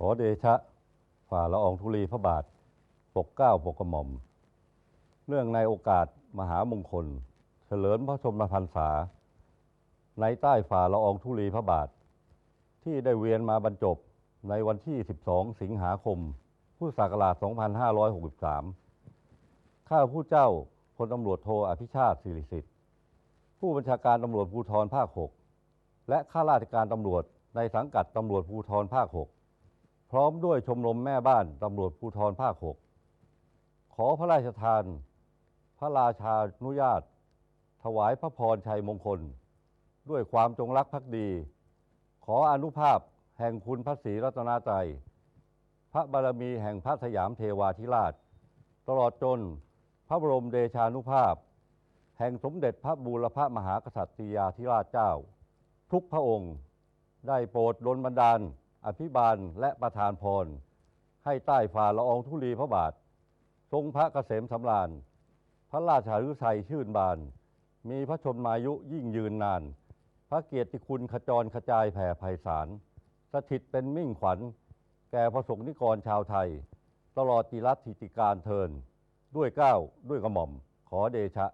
ขอเดชะฝ่าละอองธุลีพระบาท ปกเกล้าปกกระหม่อม เนื่องในโอกาสมหามงคล เฉลิมพระชนมพรรษา ในใต้ฝ่าละอองธุลีพระบาท ที่ได้เวียนมาบรรจบในวันที่ 12 สิงหาคม พุทธศักราช 2563 ข้าผู้เจ้าพลตำรวจโทอภิชาติสิริสิทธิ์ ผู้บัญชาการตำรวจภูธรภาค 6 และข้าราชการตำรวจในสังกัดตำรวจภูธรภาค 6 พร้อมด้วยชมรมแม่บ้านตำรวจภูธรภาค 6 ขอพระราชทาน พระราชานุญาต ถวายพระพรชัยมงคล ด้วยความจงรักภักดี ขออนุภาพแห่งคุณพระศรีรัตนตรัยพระบารมีแห่งพระสยามเทวาธิราช ตลอดจนพระบรมเดชานุภาพ แห่งสมเด็จพระบูรพมหากษัตริยาธิราชเจ้า ทุกพระองค์ได้โปรดดลบันดาล อภิบาลและประทานพร ให้ใต้ฝ่าละอองธุลีพระบาท ทรงพระเกษมสำราญ พระราชาฤทัยชื่นบาน มีพระชนมายุยิ่งยืนนาน พระเกียรติคุณขจรขจายแผ่ไพศาลสถิตเป็นมิ่งขวัญ แก่พระสงฆ์นิกรชาวไทย ตลอดจิรัติติการเทิน ด้วยเก้าวด้วยกระหม่อมขอเดชะ